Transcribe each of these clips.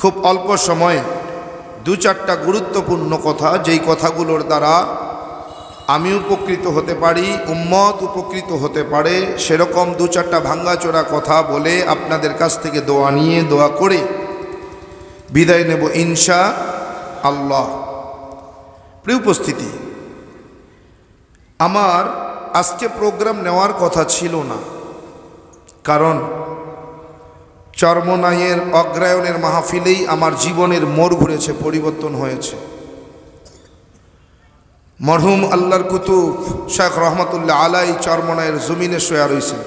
খুব অল্প সময়ে দু চারটা গুরুত্বপূর্ণ কথা, যেই কথাগুলোর দ্বারা আমি উপকৃত হতে পারি, উম্মত উপকৃত হতে পারে, সেরকম দু চারটা ভাঙ্গাচোরা কথা বলে আপনাদের কাছ থেকে দোয়া নিয়ে দোয়া করে বিদায় নেব ইনশা আল্লাহ। প্রিয় উপস্থিতি, আমার আজকে প্রোগ্রাম নেওয়ার কথা ছিল না, কারণ চর্মনাইয়ের অগ্রায়ণের মাহফিলেই আমার জীবনের মোড় ঘুরেছে, পরিবর্তন হয়েছে। মরহুম আল্লাহর কুতুব শেখ রহমতুল্লাহ আলাই চর্মনায়ের জমিনে শোয়া রয়েছেন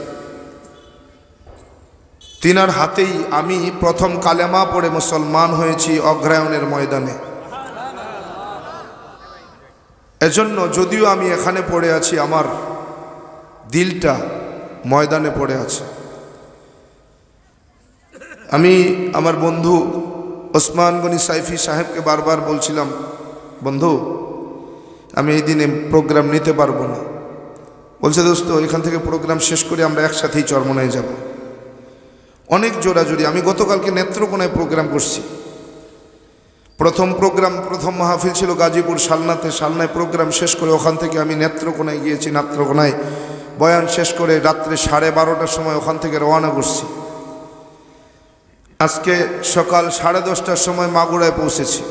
তিনার হাতেই আমি প্রথম কালেমা পড়ে মুসলমান হয়েছি অগ্রায়ণের ময়দানে। এজন্য যদিও আমি এখানে পড়ে আছি, আমার দিলটা ময়দানে পড়ে আছে। আমি আমার বন্ধু ওসমান গনি সাইফি সাহেবকে বারবার বলছিলাম, বন্ধু, আমি এই দিনে প্রোগ্রাম নিতে পারব না। বলছে, দোস্ত, এখান থেকে প্রোগ্রাম শেষ করে আমরা একসাথেই চরমনায় যাব। অনেক জোরাজুরি। আমি গতকালকে নেত্রকোনায় প্রোগ্রাম করছি। প্রথম প্রোগ্রাম প্রথম মাহফিল ছিল গাজীপুর শালনাতে শালনায় প্রোগ্রাম শেষ করে ওখান থেকে আমি নেত্রকোনায় গিয়েছি, নেত্রকোনায় বয়ান শেষ করে রাত্রে সাড়ে বারোটার সময় ওখান থেকে রওনা করছি। আজকে সকাল সাড়ে দশটার সময় মাগুরায় পৌঁছেছি।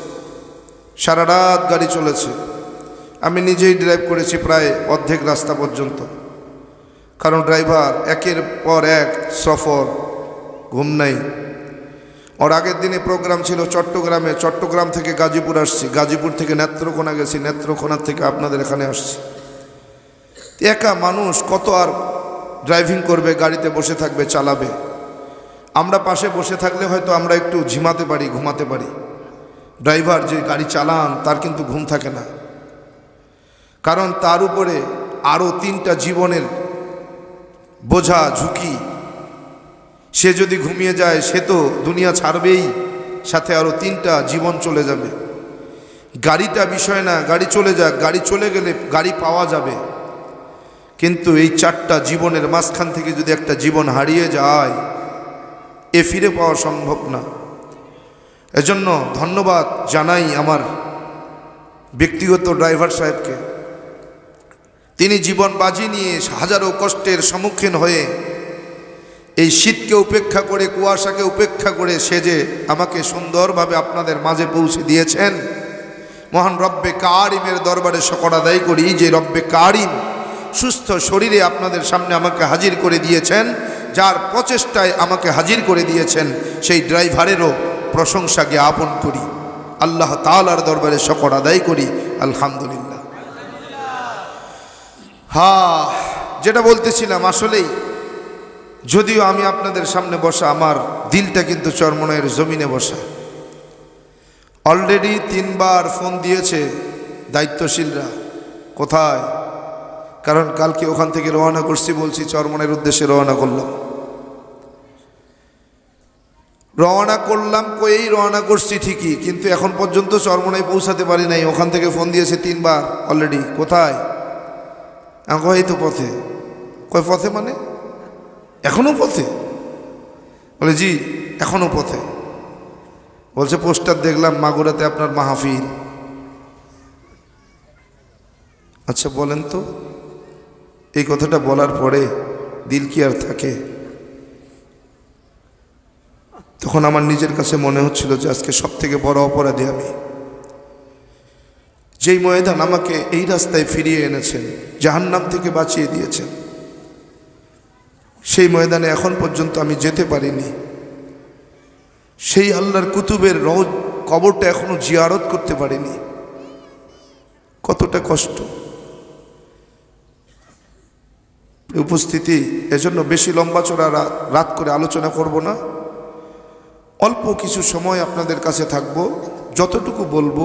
সারা রাত গাড়ি চলেছে। আমি নিজেই ড্রাইভ করেছি প্রায় অর্ধেক রাস্তা পর্যন্ত। কারণ ড্রাইভার একের পর এক সফর, ঘুম নাই। ওর আগের দিনে প্রোগ্রাম ছিল চট্টগ্রামে। চট্টগ্রাম থেকে গাজীপুর আসছি। গাজীপুর থেকে নেত্রকোনা গেছি। নেত্রকোনার থেকে আপনাদের এখানে আসছি। একা মানুষ কত আর ড্রাইভিং করবে, গাড়িতে বসে থাকবে, চালাবে? আমরা পাশে বসে থাকলে হয়তো আমরা একটু ঝিমাতে পারি, ঘুমাতে পারি। ড্রাইভার যে গাড়ি চালান, তার কিন্তু ঘুম থাকে না। কারণ তার উপরে আরও তিনটা জীবনের বোঝা, ঝুঁকি। সে যদি ঘুমিয়ে যায়, সে তো দুনিয়া ছাড়বেই, সাথে আরও তিনটা জীবন চলে যাবে। গাড়িটা বিষয় না, গাড়ি চলে যাক, গাড়ি চলে গেলে গাড়ি পাওয়া যাবে। কিন্তু এই চারটা জীবনের মাঝখান থেকে যদি একটা জীবন হারিয়ে যায় এ ফিরে পাওয়া সম্ভব না। এজন্য ধন্যবাদ জানাই আমার ব্যক্তিগত ড্রাইভার সাহেবকে। তিনি জীবন বাজি নিয়ে হাজারো কষ্টের সম্মুখীন হয়ে এই শীতকে উপেক্ষা করে, কুয়াশাকে উপেক্ষা করে সে যে আমাকে সুন্দরভাবে আপনাদের মাঝে পৌঁছে দিয়েছেন, মহান রব্বে কারিমের দরবারে সকল আদায় করি যে রব্বে কারিম সুস্থ শরীরে আপনাদের সামনে আমাকে হাজির করে দিয়েছেন। যার প্রচেষ্টায় আমাকে হাজির করে দিয়েছেন, সেই ড্রাইভারেরও প্রশংসা জ্ঞাপন করি। আল্লাহ তালার দরবারে শকর আদায় করি, আলহামদুলিল্লাহ। হা, যেটা বলতেছিলাম, আসলেই যদিও আমি আপনাদের সামনে বসা, আমার দিলটা কিন্তু চরমনের জমিনে বসা। অলরেডি তিনবার ফোন দিয়েছে দায়িত্বশীলরা, কোথায়? কারণ কালকে ওখান থেকে রওনা করছি বলছি চরমনের উদ্দেশ্যে রওনা করলাম। রওনা করলাম কয়েই রওনা করছি ঠিকই, কিন্তু এখন পর্যন্ত চরমনায় পৌঁছাতে পারি নাই। ওখান থেকে ফোন দিয়েছে তিনবার অলরেডি কোথায়? এই তো পথে। কয়, পথে মানে? এখনও পথে? বলে, জি, এখনও পথে। বলছে, পোস্টার দেখলাম মাগুরাতে আপনার মাহফিল। আচ্ছা বলেন তো। এই কথাটা বলার পরে দিল কি আর থাকে? তখন আমার নিজের কাছে মনে হচ্ছিল যে আজকে সব থেকে বড় অপরাধী আমি। যেই ময়দান আমাকে এই রাস্তায় ফিরিয়ে এনেছেন, জাহান্নাম থেকে বাঁচিয়ে দিয়েছেন, সেই ময়দানে এখন পর্যন্ত আমি যেতে পারিনি। সেই আল্লাহর কুতুবের রোজ কবরটা এখনও জিয়ারত করতে পারিনি। কতটা কষ্ট। উপস্থিতি, এজন্য বেশি লম্বা চড়া রাত করে আলোচনা করব না। অল্প কিছু সময় আপনাদের কাছে থাকব। যতটুকু বলব,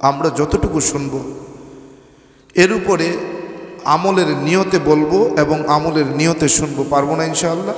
আমরা যতটুকু শুনব, এর উপরে আমলের নিয়তে বলব এবং আমলের নিয়তে শুনব। পারব না ইনশাআল্লাহ?